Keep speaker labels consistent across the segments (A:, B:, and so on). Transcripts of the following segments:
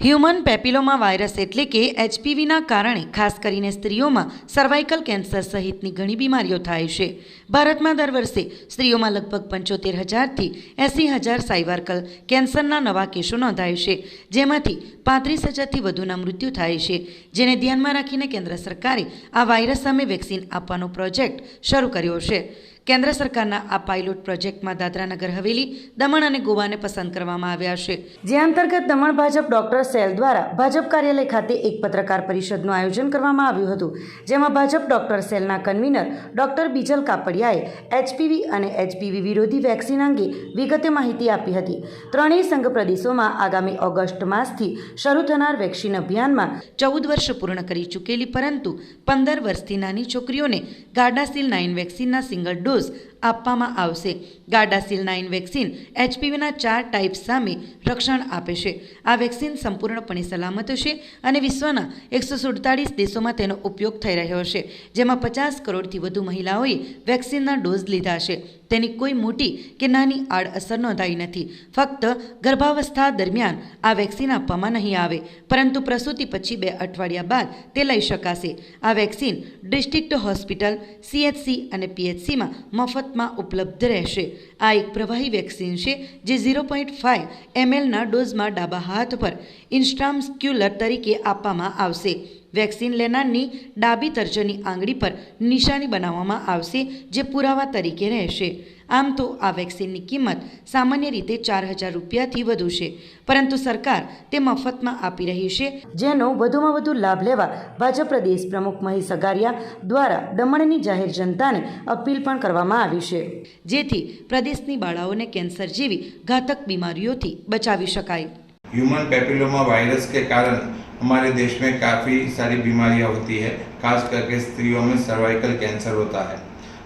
A: Human papilloma virus એટલે કે એચપીવીના કારણે, ખાસ કરીને સ્ત્રીઓમાં સર્વાઇકલ કેન્સર સહિતની ઘણી બીમારીઓ થાય છે. ભારતમાં દર વર્ષે સ્ત્રીઓમાં લગભગ પંચોતેર હજારથી એંસી હજાર સાઇવાર્કલ કેન્સરના નવા કેસો નોંધાય છે, જેમાંથી પાંત્રીસ હજારથી વધુના મૃત્યુ થાય છે. જેને ધ્યાનમાં રાખીને કેન્દ્ર સરકારે આ વાયરસ સામે વેક્સિન આપવાનો પ્રોજેક્ટ શરૂ કર્યો છે. કેન્દ્ર સરકારના આ પાયલોટ પ્રોજેક્ટમાં દાદરાનગર હવેલી, દમણ અને ગોવાને પસંદ કરવામાં આવ્યા છે. જે અંતર્ગત દમણ ભાજપ ડોક્ટર સેલ દ્વારા ભાજપ કાર્યાલય ખાતે એક પત્રકાર પરિષદનું આયોજન કરવામાં આવ્યું હતું, જેમાં ભાજપ ડોક્ટર સેલના કન્વીનર ડોક્ટર બીજલ કાપડિયાએ એચપીવી અને એચપીવી વિરોધી વેક્સિન અંગે વિગતે માહિતી આપી હતી. ત્રણેય સંઘ પ્રદેશોમાં આગામી ઓગસ્ટ માસથી શરૂ થનાર વેક્સિન અભિયાનમાં ચૌદ વર્ષ પૂર્ણ કરી ચૂકેલી, પરંતુ પંદર વર્ષથી નાની છોકરીઓને ગાર્ડાસિલ નાઇન વેક્સિનના સિંગલ ડોઝ આપવામાં આવશે. ગાર્ડાસિલ નાઇન વેક્સિન એચપીવીના ચાર ટાઈપ સામે રક્ષણ આપે છે. આ વેક્સિન સંપૂર્ણપણે સલામત છે અને વિશ્વના એકસો સુડતાળીસ દેશોમાં તેનો ઉપયોગ થઈ રહ્યો છે, જેમાં પચાસ કરોડથી વધુ મહિલાઓએ વેક્સિનના ડોઝ લીધા છે. તેની કોઈ મોટી કે નાની આડઅસર નોંધાઈ નથી. ફક્ત ગર્ભાવસ્થા દરમિયાન આ વેક્સિન આપવામાં નહીં આવે, પરંતુ પ્રસૂતિ પછી બે અઠવાડિયા બાદ તે લઈ શકાશે. આ વેક્સિન ડિસ્ટ્રિક્ટ હોસ્પિટલ સીએચસી અને પીએચસીમાં મફતમાં ઉપલબ્ધ રહેશે. આ એક પ્રવાહી વેક્સિન છે, જે ઝીરો પોઈન્ટ ફાઇવ એમએલના ડોઝમાં ડાબા હાથ પર ઇન્સ્ટ્રામસ્ક્યુલર તરીકે આપવામાં આવશે. વેક્સિન લેનારની ડાબી તર્જની આંગળી પર નિશાની બનાવવામાં આવશે જે પુરાવા તરીકે રહેશે. આમ તો આ વેક્સિનની કિંમત સામાન્ય રીતે ચાર હજાર રૂપિયાથી વધુ છે. પરંતુ સરકાર તે મફતમાં આપી રહી છે, જેનો વધુમાં વધુ લાભ લેવા ભાજપ પ્રદેશ પ્રમુખ મહેશ અગારિયા દ્વારા દમણની જાહેર જનતાને અપીલ પણ કરવામાં આવી છે. જેથી પ્રદેશની બાળાઓને કેન્સર જેવી ઘાતક બીમારીઓથી બચાવી શકાય.
B: ह्यूमन पेपिलोमा वायरस के कारण हमारे देश में काफ़ी सारी बीमारियाँ होती है, खास करके स्त्रियों में सर्वाइकल कैंसर होता है।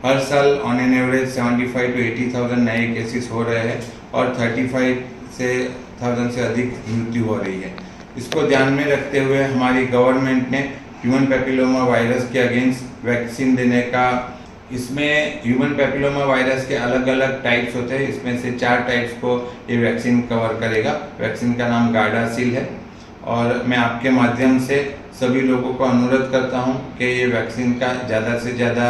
B: हर साल on an average 75 to 80 thousand नए केसेस हो रहे हैं और 35 से थाउज़ेंड से अधिक मृत्यु हो रही है। इसको ध्यान में रखते हुए हमारी गवर्नमेंट ने ह्यूमन पेपिलोमा वायरस के अगेंस्ट वैक्सीन देने का इसमें ह्यूमन पेपिलोमा वायरस के अलग अलग टाइप्स होते हैं। इसमें से चार टाइप्स को ये वैक्सीन कवर करेगा। वैक्सीन का नाम गार्डासिल है। और मैं आपके माध्यम से सभी लोगों को अनुरोध करता हूँ कि ये वैक्सीन का ज़्यादा से ज़्यादा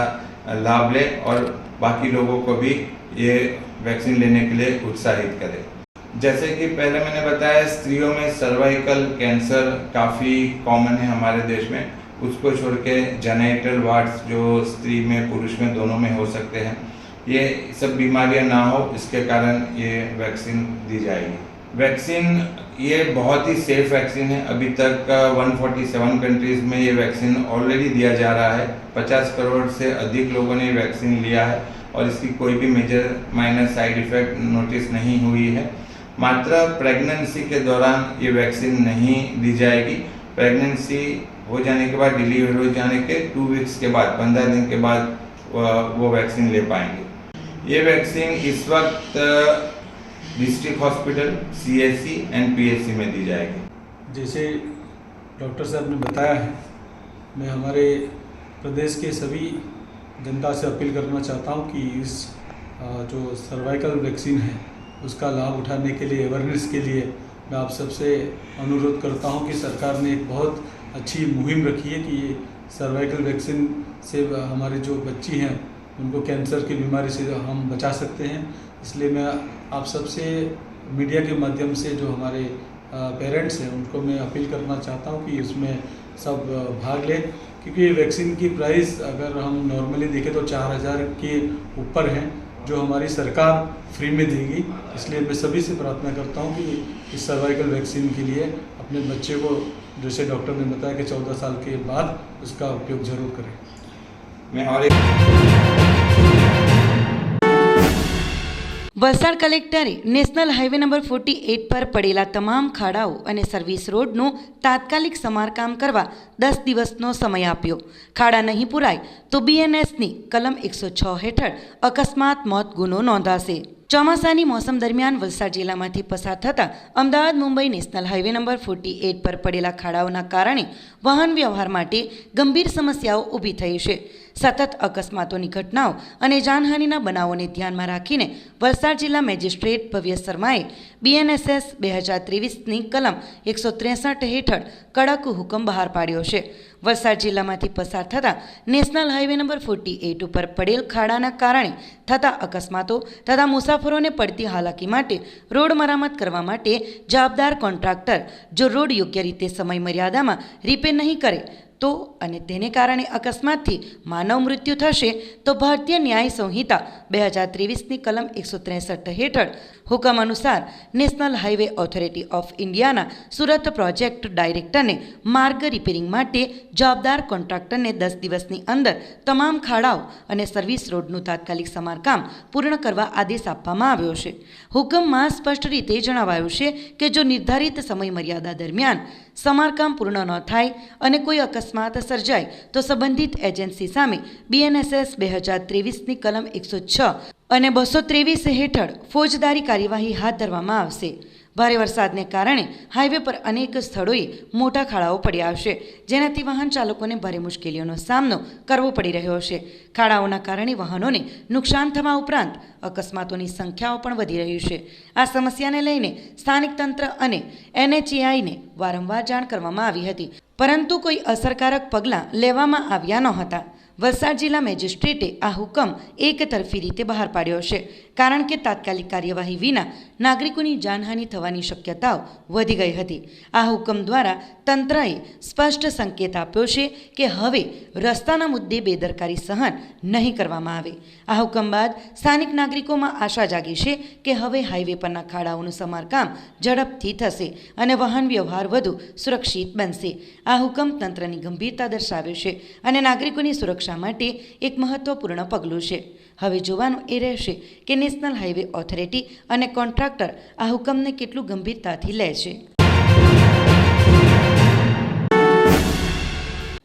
B: लाभ लें और बाकी लोगों को भी ये वैक्सीन लेने के लिए उत्साहित करें। जैसे कि पहले मैंने बताया, स्त्रियों में सर्वाइकल कैंसर काफ़ी कॉमन है हमारे देश में। उसको छोड़ के जेनेटल वार्ड्स जो स्त्री में पुरुष में दोनों में हो सकते हैं ये सब बीमारियाँ ना हो इसके कारण ये वैक्सीन दी जाएगी। वैक्सीन ये बहुत ही सेफ़ वैक्सीन है। अभी तक अ, 147 कंट्रीज़ में ये वैक्सीन ऑलरेडी दिया जा रहा है। 50 करोड़ से अधिक लोगों ने वैक्सीन लिया है और इसकी कोई भी major minor side effect notice नहीं हुई है। मात्र प्रेगनेंसी के दौरान ये वैक्सीन नहीं दी जाएगी। प्रेगनेंसी हो जाने के बाद डिलीवरी हो जाने के टू वीक्स के बाद, पंद्रह दिन के बाद वो वैक्सीन ले पाएँगे। ये वैक्सीन इस वक्त district hospital CSC and PHC में दी जाएगी।
C: जैसे डॉक्टर साहब ने बताया है, मैं हमारे प्रदेश के सभी जनता से अपील करना चाहता हूँ कि इस जो सर्वाइकल वैक्सीन है, उसका लाभ उठाने के लिए अवेयरनेस के लिए मैं आप सबसे अनुरोध करता हूँ कि सरकार ने एक बहुत अच्छी मुहिम रखी है कि ये सर्वाइकल वैक्सीन से हमारे जो बच्ची हैं, उनको कैंसर की बीमारी से हम बचा सकते हैं। इसलिए मैं आप सबसे मीडिया के माध्यम से जो हमारे पेरेंट्स हैं, उनको मैं अपील करना चाहता हूँ कि इसमें सब भाग लें। क्योंकि ये वैक्सीन की प्राइस अगर हम नॉर्मली देखें तो चार हज़ार के ऊपर हैं, जो हमारी सरकार फ्री में देगी। इसलिए मैं सभी से प्रार्थना करता हूँ कि इस सर्वाइकल वैक्सीन के लिए अपने बच्चे को जैसे डॉक्टर ने बताया कि चौदह साल के बाद उसका उपयोग ज़रूर करें
B: मैं और एक
A: વલસાડ કલેક્ટરે national highway number forty eight પર પડેલા તમામ ખાડાઓ અને સર્વિસ રોડનું તાત્કાલિક સમારકામ કરવા દસ દિવસનો સમય આપ્યો ખાડા નહીં પુરાય તો બીએનએસની કલમ એકસો છ હેઠળ અકસ્માત મોત ગુનો નોંધાશે ચોમાસાની મોસમ દરમિયાન વલસાડ જિલ્લામાંથી પસાર થતા Ahmedabad, Mumbai national highway number forty eight પર પડેલા ખાડાઓના કારણે વાહન વ્યવહાર માટે ગંભીર સમસ્યાઓ ઊભી થઈ છે. સતત અકસ્માતોની ઘટનાઓ અને જાનહાનિના બનાવોને ધ્યાનમાં રાખીને વલસાડ જિલ્લા મેજિસ્ટ્રેટ ભવ્ય શર્માએ બીએનએસએસ બે હજાર ત્રેવીસની કલમ એકસો ત્રેસઠ હેઠળ કડક હુકમ બહાર પાડ્યો છે. વલસાડ જિલ્લામાંથી પસાર થતા national highway number forty eight ઉપર પડેલ ખાડાના કારણે થતા અકસ્માતો તથા મુસાફરોને પડતી હાલાકી માટે રોડ મરામત કરવા માટે જવાબદાર કોન્ટ્રાક્ટર જો રોડ યોગ્ય રીતે સમય મર્યાદામાં રિપેર નહીં કરે તો અને તેને કારણે અકસ્માતથી માનવ મૃત્યુ થશે, તો ભારતીય ન્યાય સંહિતા બે હજાર ત્રેવીસની કલમ એકસો ત્રેસઠ હેઠળ હુકમ અનુસાર નેશનલ હાઈવે ઓથોરિટી ઓફ ઇન્ડિયાના સુરત પ્રોજેક્ટ ડાયરેક્ટરને માર્ગ રિપેરિંગ માટે જવાબદાર કોન્ટ્રાક્ટરને દસ દિવસની અંદર તમામ ખાડાઓ અને સર્વિસ રોડનું તાત્કાલિક સમારકામ પૂર્ણ કરવા આદેશ આપવામાં આવ્યો છે. હુકમમાં સ્પષ્ટ રીતે જણાવાયું છે કે જો નિર્ધારિત સમય મર્યાદા દરમિયાન સમારકામ પૂર્ણ ન થાય અને કોઈ અકસ્માત સર્જાય તો સંબંધિત એજન્સી સામે બીએનએસએસ બે હજાર ત્રેવીસની કલમ એકસો છ અને બસો ત્રેવીસ હેઠળ ફોજદારી કાર્યવાહી હાથ ધરવામાં આવશે. ભારે વરસાદને કારણે હાઈવે પર અનેક સ્થળોએ મોટા ખાડાઓ પડ્યા હશે. જેનાથી વાહન ચાલકોને ભારે મુશ્કેલીઓનો સામનો કરવો પડી રહ્યો છે ખાડાઓના કારણે વાહનોને નુકસાન થવા ઉપરાંત અકસ્માતોની સંખ્યાઓ પણ વધી રહી છે. આ સમસ્યાને લઈને સ્થાનિક તંત્ર અને એનએચએઆઈને વારંવાર જાણ કરવામાં આવી હતી. પરંતુ કોઈ અસરકારક પગલાં લેવામાં આવ્યા નહોતા. વલસાડ જિલ્લા મેજિસ્ટ્રેટે આ હુકમ એકતરફી રીતે બહાર પાડ્યો છે. કારણ કે તાત્કાલિક કાર્યવાહી વિના નાગરિકોની જાનહાનિ થવાની શક્યતાઓ વધી ગઈ હતી. આ હુકમ દ્વારા તંત્રએ સ્પષ્ટ સંકેત આપ્યો છે કે હવે રસ્તાના મુદ્દે બેદરકારી સહન નહીં કરવામાં આવે. આ હુકમ બાદ સ્થાનિક નાગરિકોમાં આશા જાગી છે કે હવે હાઈવે પરના ખાડાઓનું સમારકામ ઝડપથી થશે અને વાહન વ્યવહાર વધુ સુરક્ષિત બનશે. આ હુકમ તંત્રની ગંભીરતા દર્શાવે છે અને નાગરિકોની સુરક્ષા માટે એક મહત્વપૂર્ણ પગલું છે. હવે જોવાનું એ રહેશે કે નેશનલ હાઈવે ઓથોરિટી અને કોન્ટ્રાક્ટર આ હુકમને કેટલું ગંભીરતાથી લે છે.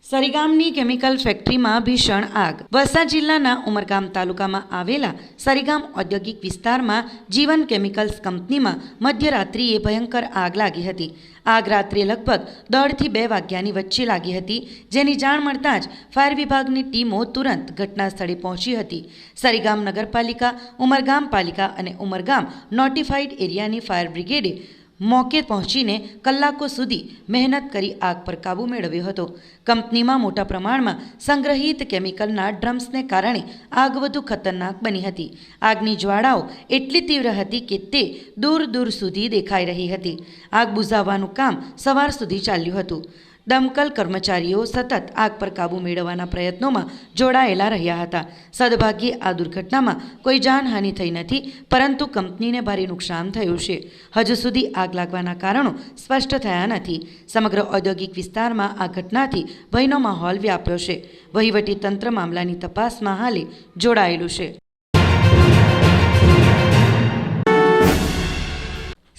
A: સરીગામની કેમિકલ ફેક્ટરીમાં ભીષણ આગ. વલસાડ જિલ્લાના ઉમરગામ તાલુકામાં આવેલા સરીગામ ઔદ્યોગિક વિસ્તારમાં જીવન કેમિકલ્સ કંપનીમાં મધ્યરાત્રિએ ભયંકર આગ લાગી હતી. આગ રાત્રે લગભગ દોઢથી બે વાગ્યાની વચ્ચે લાગી હતી, જેની જાણ મળતાં જ ફાયર વિભાગની ટીમો તુરંત ઘટના સ્થળે પહોંચી હતી. સરીગામ નગરપાલિકા, ઉમરગામ પાલિકા અને ઉમરગામ નોટિફાઈડ એરિયાની ફાયર બ્રિગેડે મોકે પહોંચીને કલાકો સુધી મહેનત કરી આગ પર કાબૂ મેળવ્યો હતો. કંપનીમાં મોટા પ્રમાણમાં સંગ્રહિત કેમિકલના ડ્રમ્સને કારણે આગ વધુ ખતરનાક બની હતી. આગની જ્વાળાઓ એટલી તીવ્ર હતી કે તે દૂર દૂર સુધી દેખાઈ રહી હતી. આગ બુઝાવવાનું કામ સવાર સુધી ચાલ્યું હતું. દમકલ કર્મચારીઓ સતત આગ પર કાબૂ મેળવવાના પ્રયત્નોમાં જોડાયેલા રહ્યા હતા. સદભાગ્યે આ દુર્ઘટનામાં કોઈ જાનહાનિ થઈ નથી, પરંતુ કંપનીને ભારે નુકસાન થયું છે. હજુ સુધી આગ લાગવાના કારણો સ્પષ્ટ થયા નથી. સમગ્ર ઔદ્યોગિક વિસ્તારમાં આ ઘટનાથી ભયનો માહોલ વ્યાપ્યો છે. વહીવટી તંત્ર મામલાની તપાસમાં હાલે જોડાયેલું છે.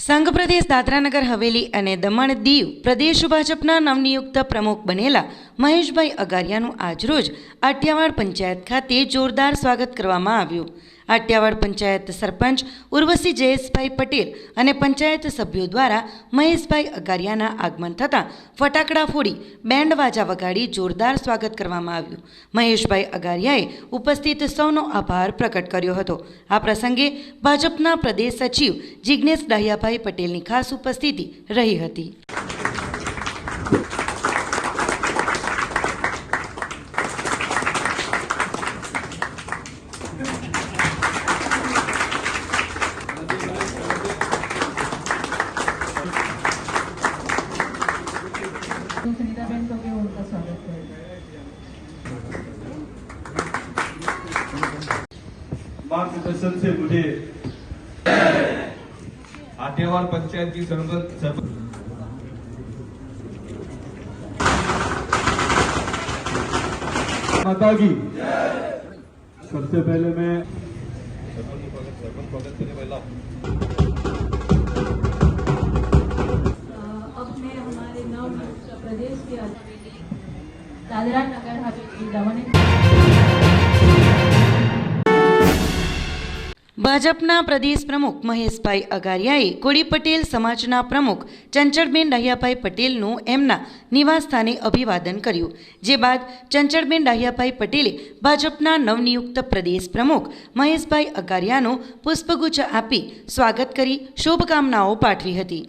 A: સંઘ પ્રદેશ દાદરાનગર હવેલી અને દમણ દીવ પ્રદેશ ભાજપના નવનિયુક્ત પ્રમુખ બનેલા મહેશભાઈ અગારિયાનું આજરોજ આટિયાવાડ પંચાયત ખાતે જોરદાર સ્વાગત કરવામાં આવ્યું. આટિયાવાડ પંચાયત સરપંચ ઉર્વશી જયેશભાઈ પટેલ અને પંચાયત સભ્યો દ્વારા મહેશભાઈ અગારિયાના આગમન થતાં ફટાકડા ફોડી બેન્ડ વાજા વગાડી જોરદાર સ્વાગત કરવામાં આવ્યું. મહેશભાઈ અગારિયાએ ઉપસ્થિત સૌનો આભાર પ્રકટ કર્યો હતો. આ પ્રસંગે ભાજપના પ્રદેશ સચિવ જિજ્ઞેશ દહિયાભાઈ પટેલની ખાસ ઉપસ્થિતિ રહી હતી.
D: मार्गदर्शन से मुझे। आटेवार पंचायत की सरपंच माता की सबसे पहले मैं
E: मैं हमारे नव प्रदेश के दादरा नगर हवेली
A: ભાજપના પ્રદેશ પ્રમુખ મહેશભાઈ અગારિયાએ કોળી પટેલ સમાજના પ્રમુખ ચંચળબેન ડાહિયાભાઈ પટેલનું એમના નિવાસસ્થાને અભિવાદન કર્યું. જે બાદ ચંચળબેન ડાહિયાભાઈ પટેલે ભાજપના નવનિયુક્ત પ્રદેશ પ્રમુખ મહેશભાઈ અગારિયાનું પુષ્પગુચ્છ આપી સ્વાગત કરી શુભકામનાઓ પાઠવી હતી.